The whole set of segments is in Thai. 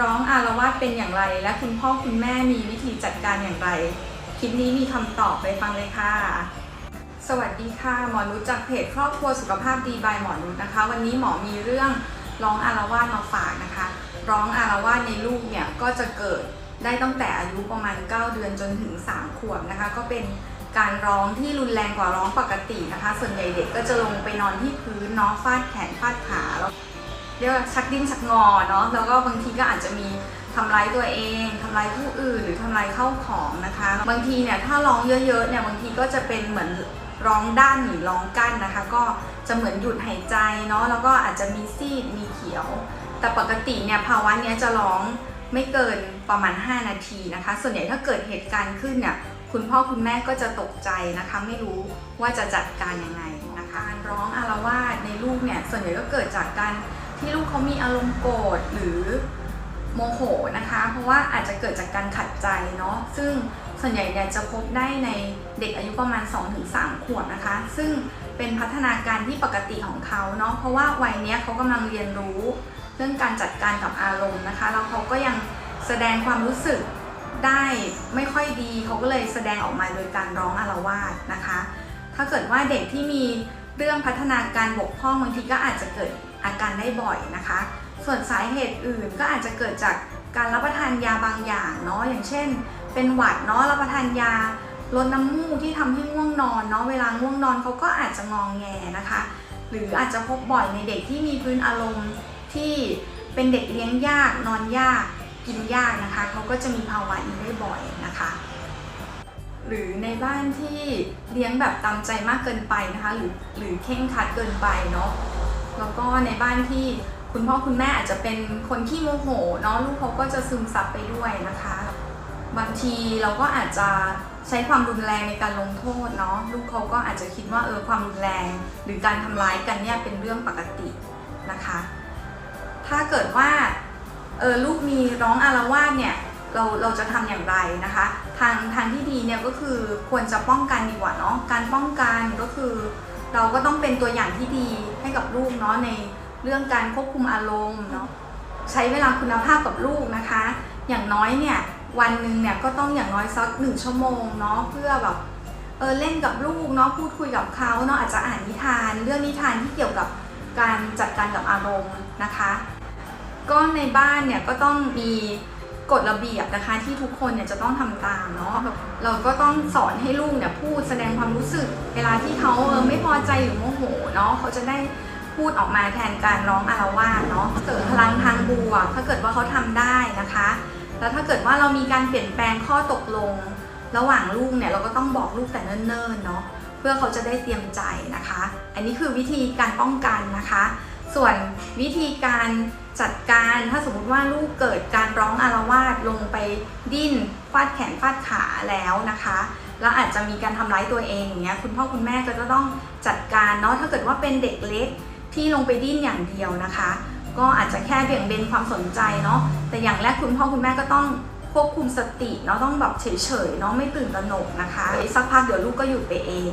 ร้องอารวาสเป็นอย่างไร และคุณพ่อคุณแม่มีวิธีจัดการอย่างไร คลิปนี้มีคำตอบไปฟังเลยค่ะ สวัสดีค่ะ หมอนุชจากเพจครอบครัวสุขภาพดีบายหมอนุชนะคะ วันนี้หมอมีเรื่องร้องอารวาสมาฝากนะคะ ร้องอารวาสในลูกเนี่ยก็จะเกิดได้ตั้งแต่อายุประมาณ 9 เดือนจนถึง 3 ขวบนะคะ ก็เป็นการร้องที่รุนแรงกว่าร้องปกตินะคะ ส่วนใหญ่เด็กก็จะลงไปนอนที่พื้นเนาะฟาดแขนฟาดขาแล้ว เรียกว่าชักดิ้นชักงอเนาะแล้วก็บางทีก็อาจจะมีทำร้ายตัวเองทำร้ายผู้อื่นหรือทำร้ายเข้าของนะคะ บางทีเนี่ยถ้าร้องเยอะๆเนี่ยบางทีก็จะเป็นเหมือนร้องด้านหรือร้องกั้นนะคะ ก็จะเหมือนหยุดหายใจเนาะแล้วก็อาจจะมีซีดมีเขียว แต่ปกติเนี่ยภาวะเนี้ยจะร้องไม่เกินประมาณ 5 นาทีนะคะ ส่วนใหญ่ถ้าเกิดเหตุการณ์ขึ้นเนี่ยคุณพ่อคุณแม่ก็จะตกใจนะคะ ไม่รู้ว่าจะจัดการยังไงนะคะการร้องอารวาสในลูกเนี่ยส่วนใหญ่ก็เกิดจากการ ที่ลูกเขามีอารมณ์โกรธหรือโมโหนะคะ เพราะว่าอาจจะเกิดจากการขัดใจเนาะซึ่งส่วนใหญ่เนี่ยจะพบได้ในเด็กอายุประมาณ 2-3 ขวบนะคะ ซึ่งเป็นพัฒนาการที่ปกติของเขาเนาะเพราะว่าวัยเนี้ยเขากำลังเรียนรู้ เรื่องการจัดการกับอารมณ์นะคะแล้วเขาก็ยังแสดงความรู้สึกได้ไม่ค่อยดีเขาก็เลยแสดงออกมาโดยการร้องอารวาสนะคะ ถ้าเกิดว่าเด็กที่มีเรื่องพัฒนาการบกพร่องบางทีก็อาจจะเกิด อาการได้บ่อยนะคะ ส่วนสาเหตุอื่นก็อาจจะเกิดจากการรับประทานยาบางอย่างเนาะอย่างเช่น เป็นหวัดเนาะรับประทานยาลดน้ำมูกที่ทำให้ง่วงนอนเนาะเวลาง่วงนอนเขาก็อาจจะงองแงนะคะ หรืออาจจะพบบ่อยในเด็กที่มีพื้นอารมณ์ที่เป็นเด็กเลี้ยงยาก นอนยากกินยากนะคะเขาก็จะมีภาวะนี้ได้บ่อยนะคะ หรือในบ้านที่เลี้ยงแบบตามใจมากเกินไปนะคะ หรือหรือเข่งคัดเกินไปเนาะ แล้วก็ในบ้านที่คุณพ่อคุณแม่อาจจะเป็นคนที่โมโหเนาะลูกเขาก็จะซึมซับไปด้วยนะคะ บางทีเราก็อาจจะใช้ความรุนแรงในการลงโทษเนาะลูกเขาก็อาจจะคิดว่าเออความรุนแรง หรือการทำร้ายกันเนี่ยเป็นเรื่องปกตินะคะ ถ้าเกิดว่าเออลูกมีร้องอารวาสเนี่ยเราเราจะทำอย่างไรนะคะ ทางทางที่ดีเนี่ยก็คือควรจะป้องกันดีกว่าเนาะการป้องกันก็คือ เราก็ต้องเป็นตัวอย่างที่ดีให้กับลูกเนาะในเรื่องการควบคุมอารมณ์เนาะใช้เวลาคุณภาพกับลูกนะคะ อย่างน้อยเนี่ยวันหนึ่งเนี่ยก็ต้องอย่างน้อยสักหนึ่งชั่วโมงเนาะเพื่อแบบเออเล่นกับลูกเนาะพูดคุยกับเขาเนาะอาจจะอ่านนิทาน เรื่องนิทานที่เกี่ยวกับการจัดการกับอารมณ์นะคะ ก็ในบ้านเนี่ยก็ต้องมี กฎระเบียบนะคะที่ทุกคนเนี่ยจะต้องทำตามเนาะเราก็ต้องสอนให้ลูกเนี่ยพูดแสดงความรู้สึก เวลาที่เขาเออไม่พอใจหรือโมโหเนาะเขาจะได้พูดออกมาแทนการร้องอารวาสเนาะเสริมพลังทางบวกถ้าเกิดว่าเขาทำได้นะคะ แล้วถ้าเกิดว่าเรามีการเปลี่ยนแปลงข้อตกลง ระหว่างลูกเนี่ยเราก็ต้องบอกลูกแต่เนิ่นๆเนาะเพื่อเขาจะได้เตรียมใจนะคะ อันนี้คือวิธีการป้องกันนะคะ ส่วนวิธีการจัดการถ้าสมมติว่าลูกเกิดการร้องอารวาสลงไปดิ้นฟาดแขนฟาดขาแล้วนะคะ แล้วอาจจะมีการทำร้ายตัวเองอย่างเงี้ยคุณพ่อคุณแม่ก็จะต้องจัดการเนาะถ้าเกิดว่าเป็นเด็กเล็กที่ลงไปดิ้นอย่างเดียวนะคะ ก็อาจจะแค่เบี่ยงเบนความสนใจเนาะแต่อย่างแรกคุณพ่อคุณแม่ก็ต้องควบคุมสติเนาะต้องแบบเฉยๆเนาะไม่ตื่นตระหนกนะคะสักพักเดี๋ยวลูกก็หยุดไปเอง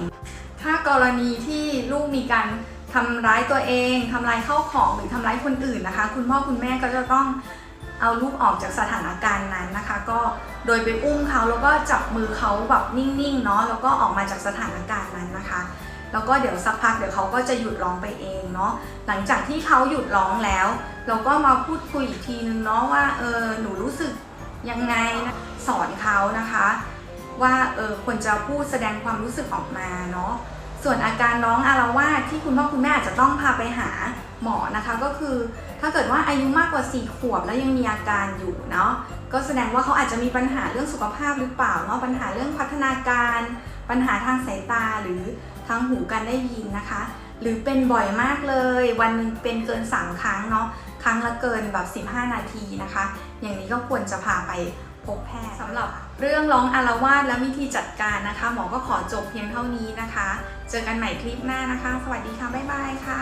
ถ้ากรณีที่ลูกมีการ ทำร้ายตัวเองทำลายเข้าของหรือทำร้ายคนอื่นนะคะ คุณพ่อคุณแม่ก็จะต้องเอาลูกออกจากสถานการณ์นั้นนะคะ ก็โดยไปอุ้มเขาแล้วก็จับมือเขาแบบนิ่งๆเนาะแล้วก็ออกมาจากสถานการณ์นั้นนะคะแล้วก็เดี๋ยวสักพักเดี๋ยวเขาก็จะหยุดร้องไปเองเนาะหลังจากที่เขาหยุดร้องแล้ว เราก็มาพูดคุยอีกทีนึงเนาะว่าเออหนูรู้สึกยังไงนะสอนเขานะคะ ว่าเออควรจะพูดแสดงความรู้สึกออกมาเนาะ ส่วนอาการร้องอารวาสที่คุณพ่อคุณแม่อาจจะต้องพาไปหาหมอนะคะก็คือ ถ้าเกิดว่าอายุมากกว่า 4 ขวบแล้วยังมีอาการอยู่เนาะก็แสดงว่าเขาอาจจะมีปัญหาเรื่องสุขภาพหรือเปล่าเนาะปัญหาเรื่องพัฒนาการ ปัญหาทางสายตาหรือทางหูการได้ยินนะคะ หรือเป็นบ่อยมากเลย วันหนึ่งเป็นเกิน 3 ครั้งเนาะครั้งละเกินแบบ 15 นาทีนะคะ อย่างนี้ก็ควรจะพาไป พบแพทย์สำหรับเรื่องร้องอารวาสและวิธีจัดการนะคะ หมอก็ขอจบเพียงเท่านี้นะคะ เจอกันใหม่คลิปหน้านะคะ สวัสดีค่ะ บ๊ายบายค่ะ